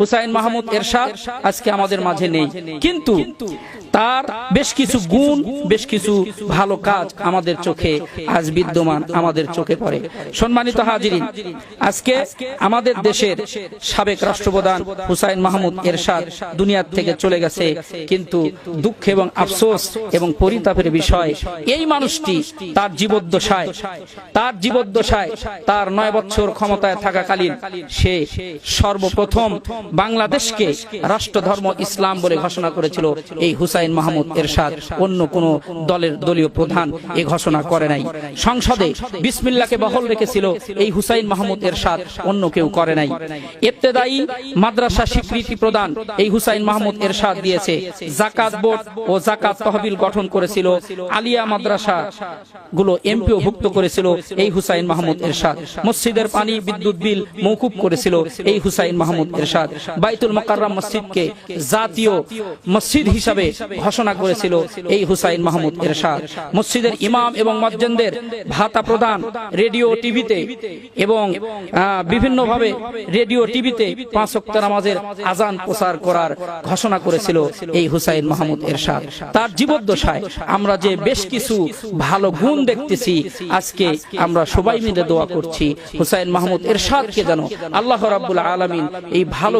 হুসাইন মাহমুদ এরশাদ আজকে আমাদের মাঝে নেই। কিন্তু তার বেশ কিছু গুণ, বেশ কিছু ভালো কাজ আমাদের চোখে আজ বিদ্যমান, আমাদের চোখে পড়ে। সম্মানিত হাজিরিন, আজকে আমাদের দেশের সাবেক রাষ্ট্রপ্রধান হুসাইন মাহমুদ এরশাদ দুনিয়ার থেকে চলে গেছে। কিন্তু দুঃখ এবং আফসোস এবং পরিতাপের বিষয়, এই মানুষটি তার জীবদ্দশায় তার জীবদ্দশায়, তার নয় বছর ক্ষমতায় থাকাকালীন সে সর্বপ্রথম বাংলাদেশকে রাষ্ট্রধর্ম ইসলাম বলে ঘোষণা করেছিল এই হুসাইন মাহমুদ এরশাদ। অন্য কোন দলের দলীয় প্রধান এ ঘোষণা করে নাই। সংসদে বিসমিল্লাকে বহল রেখেছিল এই হুসাইন মাহমুদ এরশাদ, অন্য কেউ করে নাই। ইবতেদায়ী মাদ্রাসা স্বীকৃতি প্রদান এই হুসাইন মাহমুদ এরশাদ দিয়েছে। জাকাত বোর্ড ও জাকাত তহবিল গঠন করেছিল। আলিয়া মাদ্রাসা গুলো এমপিও ভুক্ত করেছিল এই হুসাইন মাহমুদ এরশাদ। মসজিদের পানি, বিদ্যুৎ বিল মৌকুব করেছিল এই হুসাইন মাহমুদ এরশাদ। বাইতুল মোকাররম মসজিদকে জাতীয় মসজিদ হিসাবে ঘোষণা করেছিল এই হুসাইন মাহমুদ এরশাদ। মসজিদের ইমাম এবং মজ্জেনদের ভাতা প্রদান রেডিও টিভিতে এবং বিভিন্ন ভাবে রেডিও টিভিতে পাঁচ ওয়াক্ত নামাজের আজান প্রচার করার ঘোষণা করেছিল এই হুসাইন মাহমুদ এরশাদ। তার জীবদ্দশায় আমরা যে বেশ কিছু ভালো গুণ দেখতেছি, আজকে আমরা সবাই মিলে দোয়া করছি হুসাইন মাহমুদ এরশাদকে যেন আল্লাহ রাব্বুল আলামিন এই ভালো